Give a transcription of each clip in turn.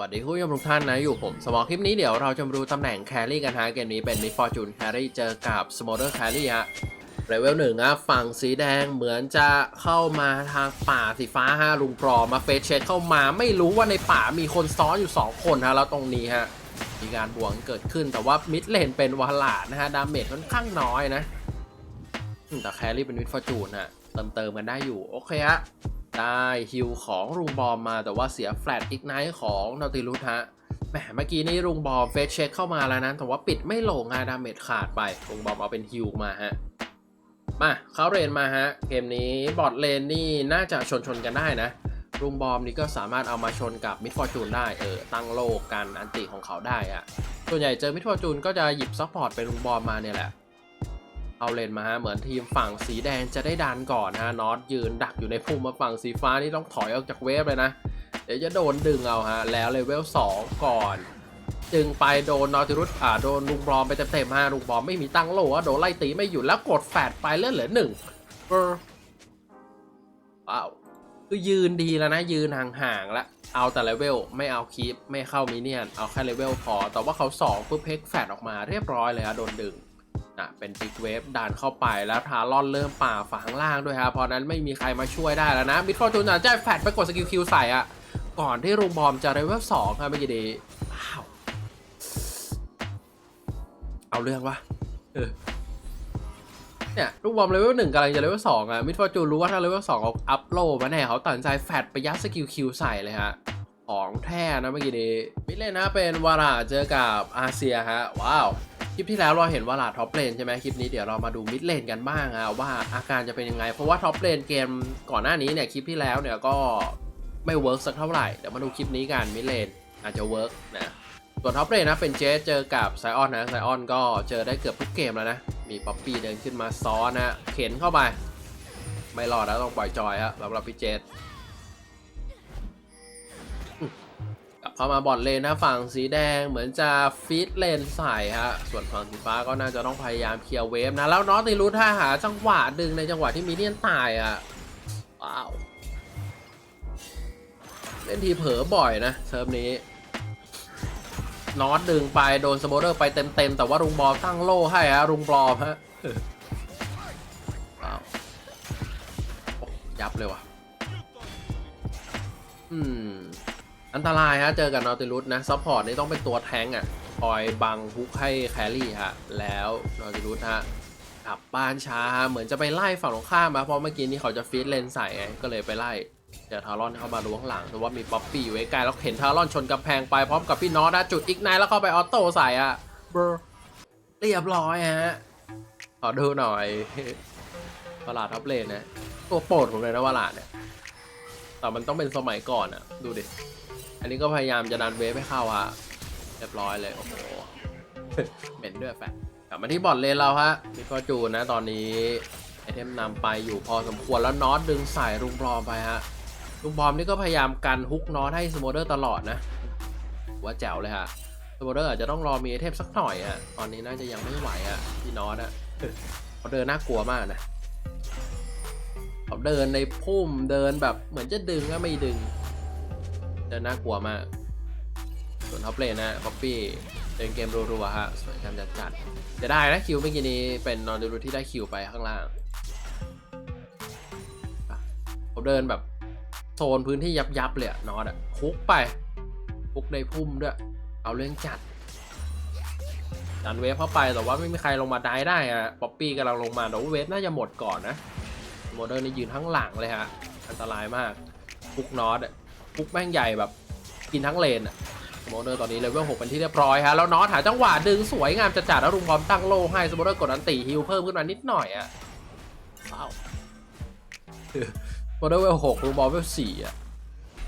วัสดีคุณผู้ชมทุกท่านนะ อยู่ผมสมอคลิปนี้เดี๋ยวเราจะมาดูตำแหน่งแครี่กันฮะเกมนี้เป็นมิฟอร์จูนแครี่เจอกับสโมเดอร์แครี่ฮะเลเวลหนึ่งนะฝั่งสีแดงเหมือนจะเข้ามาทางป่าสีฟ้าฮะลุงปลอมมาเฟสเช็คเข้ามาไม่รู้ว่าในป่ามีคนซ้อนอยู่ 2 คนฮะแล้วตรงนี้ฮะมีการบวกเกิดขึ้นแต่ว่ามิดเลนเป็นวาลาดนะฮะดาเมจค่อนข้างน้อยนะแต่แครี่เป็นมิดฟอร์จูนฮะเติมเติมกันได้อยู่โอเคฮะ ได้ฮิวของรุงบอมมาแต่ว่าเสียแฟลตอีกไนท์ของนอติลุสฮะแหมเมื่อกี้นี้รุงบอมเฟสเช็คเข้ามาแล้วนะ แต่ว่าปิดไม่ลงอะดาเมจขาดไปรุงบอมเอาเป็นฮิวมาฮะมาเขาเรนมาฮะ เกมนี้บอทเลนนี่น่าจะชนชนกันได้นะรุงบอมนี่ก็สามารถเอามาชนกับมิดฟอร์จูนได้เออตั้งโลกกันอันติของเขาได้อะส่วนใหญ่เจอมิดฟอร์จูนก็จะหยิบซัพพอร์ตเป็นรุงบอมมาเนี่ยแหละ เอาเลนมาฮะเหมือนทีมฝั่งสีแดงจะได้ดันก่อนฮะน็อตยืนดักอยู่ในพุ่มมาฝั่งสีฟ้านี่ต้องถอยออกจากเวฟเลยนะ เดี๋ยวจะโดนดึงเอาฮะแล้วเลเวล2ก่อน จึงไปโดนนอติรุสอ่าโดนลุงบอมไปเต็มๆฮะลุงบอมไม่มีตั้งโลอะโดนไล่ตีไม่หยุดแล้วกดแฟดไปเลื่อนเหลือหนึ่งเออว้าวคือยืนดีแล้วนะยืนห่างๆแล้วเอาแต่เลเวลไม่เอาคีปไม่เข้ามิเนียน เอาแค่เลเวลพอ แต่ว่าเขา2ปุ๊บเพกแฟดออกมาเรียบร้อยเลยฮะโดนดึง อะเป็นบิ๊กเวฟดันเข้าไปแล้วทาร่อนเริ่มป่าฝังล่างด้วยฮะเพราะนั้นไม่มีใครมาช่วยได้แล้วนะมิดฟอร์จูนอาจะแฟดไปกดสกิลคิวใส่อะก่อนที่รูมบอมจะเลเวลสองครับเมื่อกี้ดีว้าวเอาเรื่องวะเออเนี่ยลูกบอมเลเวลหนึ่งกำลังจะเลเวลสองอะมิดฟอร์จูนรู้ว่าถ้าเลเวลสองเอาอัพโลมาแน่เขาตัดใจแฟดไปยัดสกิลคิวใส่เลยฮะของแท้นะเมื่อกี้นี้มิดเลนนะเป็นวาราเจอกับอาเซียฮะ ว้าว คลิปที่แล้วเราเห็นว่าราท็อปเลนใช่ไหมคลิปนี้เดี๋ยวเรามาดูมิดเลนกันบ้างอะว่าอาการจะเป็นยังไง เพราะว่าท็อปเลนเกมก่อนหน้านี้เนี่ยคลิปที่แล้วเนี่ยก็ไม่เวิร์กสักเท่าไหร่เดี๋ยวมาดูคลิปนี้กันมิดเลนอาจจะเวิร์กนะส่วนท็อปเลนนะเป็นเจสเจอกับไซออนนะไซออนก็เจอได้เกือบทุกเกมแล้วนะ มีป๊อปปี้เดินขึ้นมาซ้อนนะเข็นเข้าไป ไม่รอดแล้วต้องปล่อยจอยฮะสำหรับพี่เจส เข้ามาบอดเลนนะฝั่งสีแดงเหมือนจะฟีดเลนใส่ฮะส่วนฝั่งสีฟ้าก็น่าจะต้องพยายามเคลียร์เวฟนะแล้วน็อตติรูถ้าหาจังหวะดึงในจังหวะที่มีเนียนตายอะว้าวเล่นทีเผลอบ่อยนะเซิร์ฟนี้น็อตดึงไปโดนสโมเดอร์ไปเต็มๆ แต่ว่ารุงบอลตั้งโล่ให้ฮะรุงบอลฮะว้าวยับเลยว่ะ อืม อันตรายฮะ เจอกับนอติลุสนะซัพพอร์ตนี่ต้องเป็นตัวแทงอะคอยบังฮุกให้แครี่ฮะ แล้วนอติลุสฮะกลับบ้านช้าฮะเหมือนจะไปไล่ฝั่งตรงข้ามมาเพราะเมื่อกี้นี้เขาจะฟีดเลนใส่ไงก็เลยไปไล่เจอทารอนเข้ามาล้วงหลังแต่ว่ามีป๊อปปี้อยู่ไกลแล้วเห็นทารอนชนกำแพงไปพร้อมกับพี่นอตนะจุดอีกไนแล้วเข้าไปออโต้ใส่อะเบอร์เรียบร้อยฮะขอดูหน่อยวลาดท็อปเลนนะตัวโปรดผมเลยนะวลาเนี่ยแต่มันต้องเป็นสมัยก่อนอะดูดิ อันนี้ก็พยายามจะดันเวฟให้เข้าอะเรียบร้อยเลยโอ้โหเหม็นด้วยแฟกลับมาที่บอทเลนเราฮะมิฟอจูนนะตอนนี้ไอเทมนำไปอยู่พอสมควรแล้วน็อตดึงใส่ลุงบอมไปฮะลุงบอมนี่ก็พยายามกันฮุกน็อตให้สโมเดอร์ตลอดนะว่าแจ๋วเลยฮะสโมเดอร์อาจจะต้องรอมีไอเทมสักหน่อยอะตอนนี้น่าจะยังไม่ไหวอะพี่น็อตอะเขาเดินน่ากลัวมากนะเขาเดินในพุ่มเดินแบบเหมือนจะดึงก็ไม่ดึง เดินน่ากลัวมาก ส่วนท็อปเลนนะป๊อปปี้เดินเกมรัวๆฮะสวยงามจัดจัดจะได้นะคิวเมื่อกี้นี้เป็นนอนดูรูที่ได้คิวไปข้างล่างเขาเดินแบบโซนพื้นที่ยับๆเลยอะนอตอะคุกไปคุกในพุ่มด้วย เอาเรื่องจัดดันเวฟเข้าไปแต่ว่าไม่มีใครลงมาได้ได้อะป๊อปปี้กำลังลงมาแต่ว่าเวฟน่าจะหมดก่อนนะโมเดอร์นี่ยืนทั้างหลังเลยฮะ อันตรายมากฟุกนอต อะฟุกแม่งใหญ่แบบกินทั้งเลนอะโมเดอร์ตอนนี้เลเวลหกเป็นที่เรียบร้อยฮะแล้วนอตหาจังหวะดึงสวยงามจัดๆแล้วรุงพร้อมตั้งโลให้สโมเดอร์กดอันตีฮิลเพิ่มขึ้นมานิดหน่อยอะว้าวโมเดอร์เวลหกรุงบอลเวลสี่อะ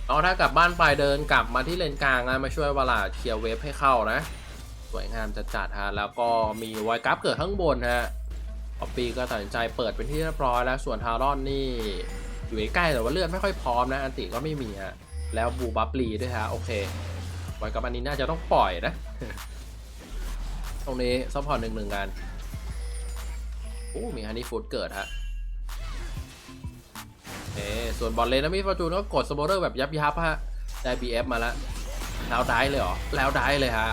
เอาถ้ากลับบ้านไปเดินกลับมาที่เลนกลางนะมาช่วยเวลาเคลียร์เวฟให้เข้านะ สวยงามจัดๆฮะแล้วก็มีไวกราฟเกิดข้างบนฮะป๊อปปี้ก็ตัดสินใจเปิดเป็นที่เรียบร้อยแล้วส่วนทารอนนี่อยู่ใกล้แต่ว่าเลือดไม่ค่อยพร้อมนะอันติก็ไม่มีฮะ แล้วบูบับลีด้วยฮะ โอเคไว้กับอันนี้น่าจะต้องปล่อยนะ ตรงนี้ซัพพอร์ตหนึ่งหนึ่งกันโอ้มีฮันนี่ฟูดเกิดฮะเอส่วนบอลเลนนะมีฟอร์จูนก็กดสโมเดอร์แบบยับยับฮะ ได้ BF มาแล้วแล้วได้เลยเหรอ แล้วได้เลยฮะ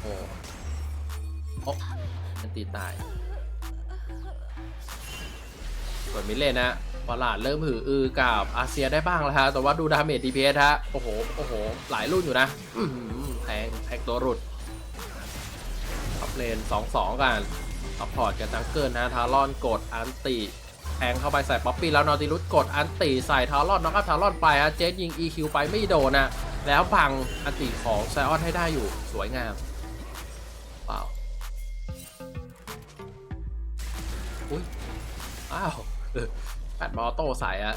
โอ้โหโอ้มันตีตาย ส่วนมิเลนนะบอลลาดเริ่มหืออือกับอาเซียได้บ้างแล้วฮะ แต่ว่าดูดาเมจ DPS ฮะ โอ้โห โอ้โห หลายรุ่นอยู่นะแทงแท็กตัวรุดท็อปเลน2-2 กันซัพพอร์ตกับจังเกิลนะทารอนกดอันติแทงเข้าไปใส่ป๊อปปี้แล้วนอติลุสกดอันติใส่ทารอนน็อกอัพทารอนไปฮะ เจสยิง EQ ไปไม่โดนนะแล้วพังอันติของไซออนให้ได้อยู่สวยงามเปล่าอุ้ยอ้าว แปดบอลโต้ใส่อะ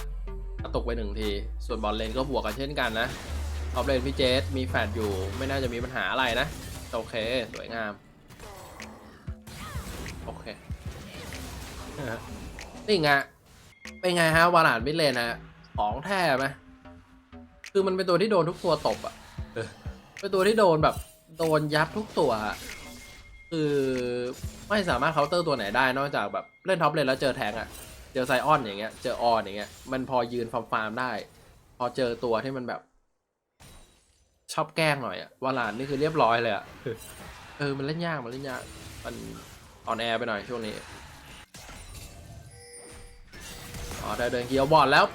กระตุกไปหนึ่งที ส่วนบอลเลนก็บวกกันเช่นกันนะท็อปเลนพี่เจสมีแฟดอยู่ ไม่น่าจะมีปัญหาอะไรนะ โอเค สวยงาม โอเค นี่ไงเป็นไงฮะวาลาดมิเลนฮะของแท้ไหมคือมันเป็นตัวที่โดนทุกตัวตบอะเป็นตัวที่โดนแบบโดนยับทุกตัวอะคือไม่สามารถเคาน์เตอร์ตัวไหนได้นอกจากแบบเล่นท็อปเลนแล้วเจอแทงอะ เจอไซออนอย่างเงี้ย เจอออนอย่างเงี้ย มันพอยืนฟาร์มฟาร์มได้ พอเจอตัวที่มันแบบ ชอบแกล้งหน่อยอะวาลานนี่คือเรียบร้อยเลยอะเออ มันเล่นยาก มันเล่นยาก มันอ่อนแอไปหน่อยช่วงนี้ อ๋อได้เดินเกียวบอดแล้ว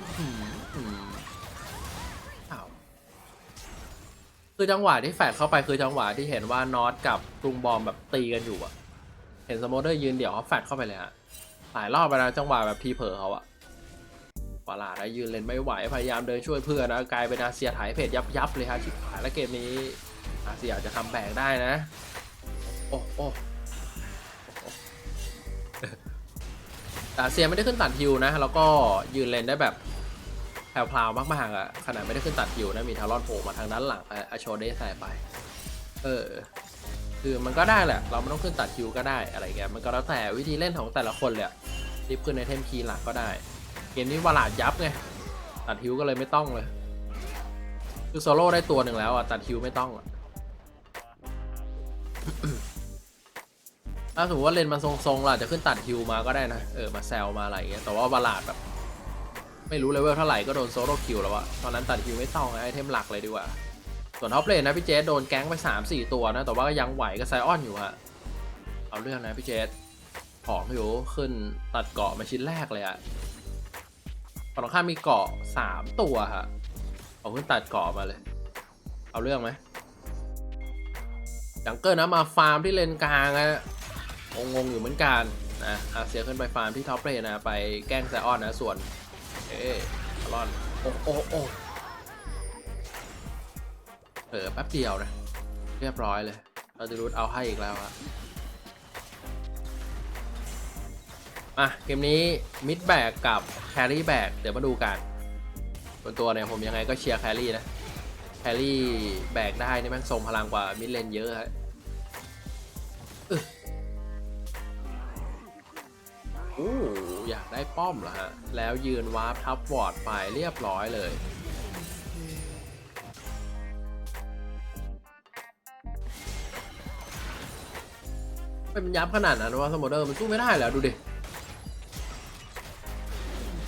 คือจังหวะที่แฟดเข้าไปคือจังหวะที่เห็นว่านอตกับกรุงบอมแบบตีกันอยู่อะเห็นสโมเดอร์ยืนเดี่ยวเขาแฟดเข้าไปเลยฮะ หลายรอบไปนะจังหวะแบบทีเผลอเขาอะวาลาได้ยืนเลนไม่ไหวพยายามเดินช่วยเพื่อนนะกลายเป็นอาเซียถ่ายเพจยับยับเลยฮะชิบหายแล้วเกมนี้ อาเซียจะทำแบกได้นะ โอ้โอ้อาเซียไม่ได้ขึ้นตัดฮิวนะ แล้วก็ยืนเลนได้แบบแพรวๆมากๆอะขนาดไม่ได้ขึ้นตัดฮิวนะมีทารอนโผล่มาทางด้านหลังอะโชเดใส่ไป เออ คือมันก็ได้แหละ เราไม่ต้องขึ้นตัดฮิวก็ได้อะไรเงี้ยมันก็แล้วแต่วิธีเล่นของแต่ละคนเลยรีบขึ้นในเทมคีย์หลักก็ได้ เกมนี้วาลาดยับไงตัดฮิวก็เลยไม่ต้องเลย คือโซโล่ได้ตัวหนึ่งแล้วอะตัดฮิวไม่ต้องอะถ้าสมมติว่าเลนมันทรงๆเราอาจะขึ้นตัดฮิวมาก็ได้นะเออมาแซลมาอะไรเงี้ยแต่ว่าบาลาดแบบ ไม่รู้เลเวลเท่าไหร่ก็โดนโซโล่คิวแล้วอะตอนนั้นตัดฮิวไม่ต้องไอเทมหลักเลยดีกว่า ส่วนท็อปเลนนะพี่เจสโดนแก๊งไป 3-4 ตัวนะ แต่ว่าก็ยังไหวกับไซออนอยู่ฮะ เอาเรื่องนะพี่เจสของอยู่ขึ้นตัดเกาะมาชิ้นแรกเลยอะฝั่งตรงข้ามมีเกาะ 3 ตัวฮะ เอาขึ้นตัดเกาะมาเลย เอาเรื่องไหมจังเกิลนะมาฟาร์มที่เลนกลางอะงงๆอยู่เหมือนกันนะอาเซียขึ้นไปฟาร์มที่ท็อปเลนนะไปแกล้งไซออนนะ ส่วน เอ๊ะอลอน โอ้โอ้โอ้ เออแป๊บเดียวนะ เรียบร้อยเลย เราจะรูดเอาให้อีกแล้วอะอะ เกมนี้มิดแบกกับแครี่แบกเดี๋ยวมาดูกันส่วนตัวเนี่ยผมยังไงก็เชียร์แครี่นะ แครี่แบกได้นี่แม่งทรงพลังกว่ามิดเลนเยอะฮะโอ้อยากได้ป้อมเหรอฮะ แล้วยืนวาร์ปทับวอร์ดไปเรียบร้อยเลย เป็นยับขนาดนั้นว่าสมเดอร์มันสู้ไม่ได้แล้วดูดิ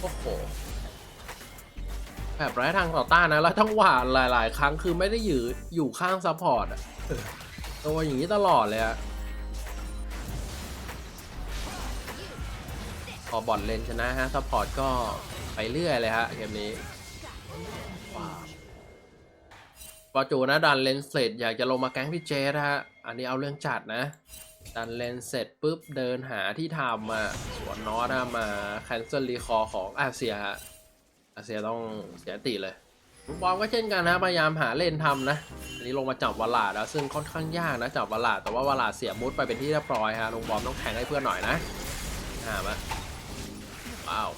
โอ้โห แบบไร้ทางต่อต้านนะ แล้วทั้งหวานหลาย ๆ ครั้งคือไม่ได้อยู่อยู่ข้างซัพพอร์ตอะตัวอย่างนี้ตลอดเลยอะพอบอลเลนชนะฮะซัพพอร์ตก็ไปเรื่อยเลยฮะเกมนี้ว้าวปอจูนะดันเลนเสร็จอยากจะลงมาแก๊งพี่เจนะฮะ อันนี้เอาเรื่องจัดนะ ดันเลนเสร็จปุ๊บเดินหาที่ทำมาสวนนอตมาแคนเซิลรีคอของอาเซียฮะอาเซียต้องเสียติเลยลุงบอมก็เช่นกันนะพยายามหาเลนทำนะอันนี้ลงมาจับวลาดแล้วซึ่งค่อนข้างยากนะจับวลาดแต่ว่าวลาดเสียมุดไปเป็นที่เรียบร้อยฮะลุงบอมต้องแทงให้เพื่อนหน่อยนะหามาว้าว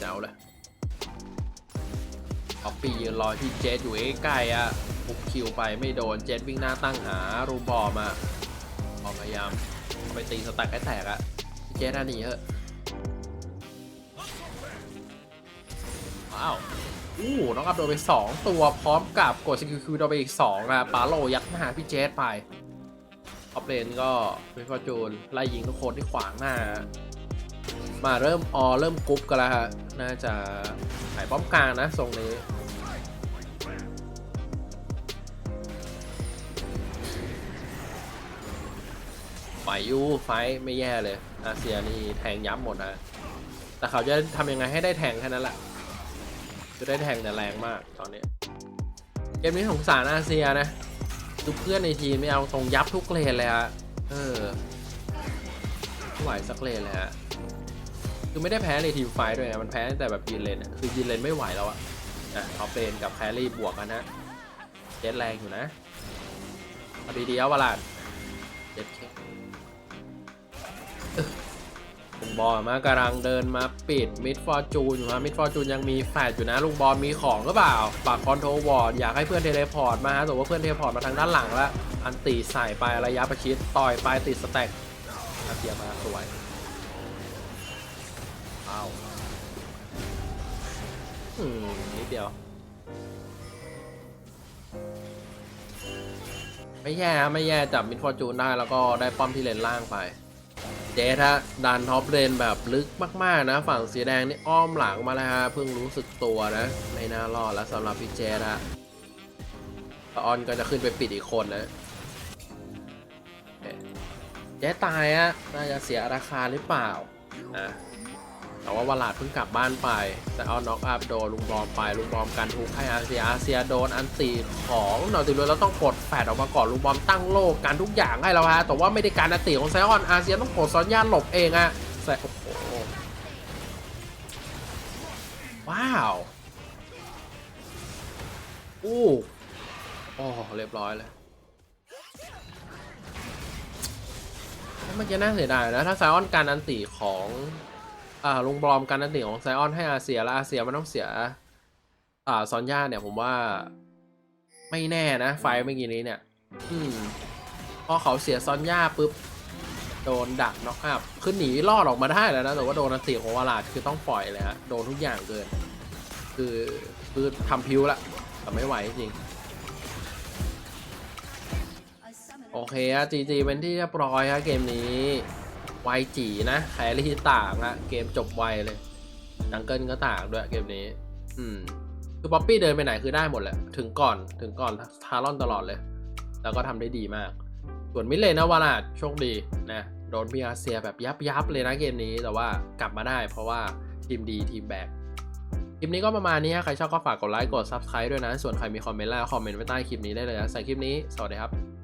เจ้าเลยออปปี้ยืนรอที่เจสอยู่ใกล้ๆอะ ปุกคิวไปไม่โดนเจสวิ่งหน้าตั้งหารูบอมอะบอมพยายามไปตีสแต็กให้แตกอะพี่เจสน่าหนีเถอะว้าวอู้น้องอัพโดนไป 2 ตัวพร้อมกับกดสกิลคิวโดนไปอีก2อะปาโลยัดหน้าพี่เจสไปออฟเลนก็เป็นฟอร์จูนไล่ยิงทุกคนที่ขวางหน้า มาเริ่มออเริ่มกรุ๊ปกันแล้วฮะ น่าจะหายป้อมกลางนะทรงนี้ ไหวอยูไฟไม่แย่เลย อาเซียนี่แทงยับหมดนะแต่เขาจะทำยังไงให้ได้แทงแค่นั้นแหละจะได้แทงแต่แรงมากตอนนี้ เกมนี้สงสารอาเซียนะดูเพื่อนในทีมไม่เอาตรงยับทุกเลนเลยฮะเออไหวสักเลนเลยฮะคือไม่ได้แพ้ในทีมไฟด้วยนะมันแพ้แต่แบบยืนเลนคือยืนเลนไม่ไหวแล้วอะอะท็อปเลนกับแครี่บวกกันนะเจ็ดแรงอยู่นะเอาดีๆเอาวะล่ะเจ็ดเค บอลมากำลังเดินมาปิดมิดฟอร์จูนอยู่ฮะมิดฟอร์จูนยังมีแฟดอยู่นะลุงบอลมีของหรือเปล่าปากคอนโทรวอร์ดอยากให้เพื่อนเทเลพอร์ตมาแต่ว่าเพื่อนเทเลพอร์ตมาทางด้านหลังแล้ว อันตีใส่ไประยะประชิดต่อยไปติดสแต็กอาเซียมาสวยอ้าวอืมนิดเดียวไม่แย่ฮะไม่แย่จับมิดฟอร์จูนได้แล้วก็ได้ป้อมที่เลนล่างไป เจ๊ถ้าดันท็อปเลนแบบลึกมากๆนะ ฝั่งสีแดงนี่อ้อมหลังมาแล้วฮะเพิ่งรู้สึกตัวนะ ไม่น่ารอดแล้วสำหรับพี่เจ๊ฮะตออนก็จะขึ้นไปปิดอีกคนนะเจ๊ตายอะน่าจะเสียราคาหรือเปล่านะ แต่ว่าวลาดเพิ่งกลับบ้านไป แต่เอาน็อกอัพโดนลุงบอมไปลุงบอมกันทุกให้อาเซียอาเซียโดนอันตีของนอติลุยแล้วต้องกดแฟดออกมาก่อนลุงบอมตั้งโลกกันทุกอย่างให้แล้วฮะแต่ว่าไม่ได้การอันตีของไซออนอาเซียต้องกดซ้อนย่านหลบเองอะใส่โอ้โหว้าวอู้โอ้เรียบร้อยเลยมื่อกี้น่าเสียดายนะถ้าไซออนการอันตีของ อ่าลุงบอมการอันตีของไซออนให้อาเซียแล้วอาเซียมันต้องเสีย อ่าซอนย่าเนี่ยผมว่า ไม่แน่นะไฟเมื่อกี้นี้เนี่ย อืมพอเขาเสียซอนย่าปุ๊บโดนดักน็อกอัพคือหนีรอดออกมาได้แล้วนะ แต่ว่าโดนอันตีของวาลาดคือต้องปล่อยเลยฮะโดนทุกอย่างเกิน คือคือทำพิวละแต่ไม่ไหวจริงโอเคอะจีจีเป็นที่เรียบร้อยฮะเกมนี้ ไวจีนะแครี่ต่างอะเกมจบไวเลย ดังเกิลก็ต่างด้วยเกมนี้ อืม คือป๊อปปี้เดินไปไหนคือได้หมดแหละ ถึงก่อน ถึงก่อนทารอนตลอดเลย แล้วก็ทำได้ดีมาก ส่วนมิเลนนะวาลาดโชคดีนะ โดนพีอาเซียแบบยับยับๆเลยนะเกมนี้ แต่ว่ากลับมาได้ เพราะว่าทีมดีทีมแบกคลิปนี้ก็ประมาณนี้ใครชอบก็ฝากกดไลค์ กด Subscribe ด้วยนะ ส่วนใครมีคอมเมนต์แล้วคอมเมนต์ไว้ใต้คลิปนี้ได้เลยนะใส่คลิปนี้ สวัสดีครับ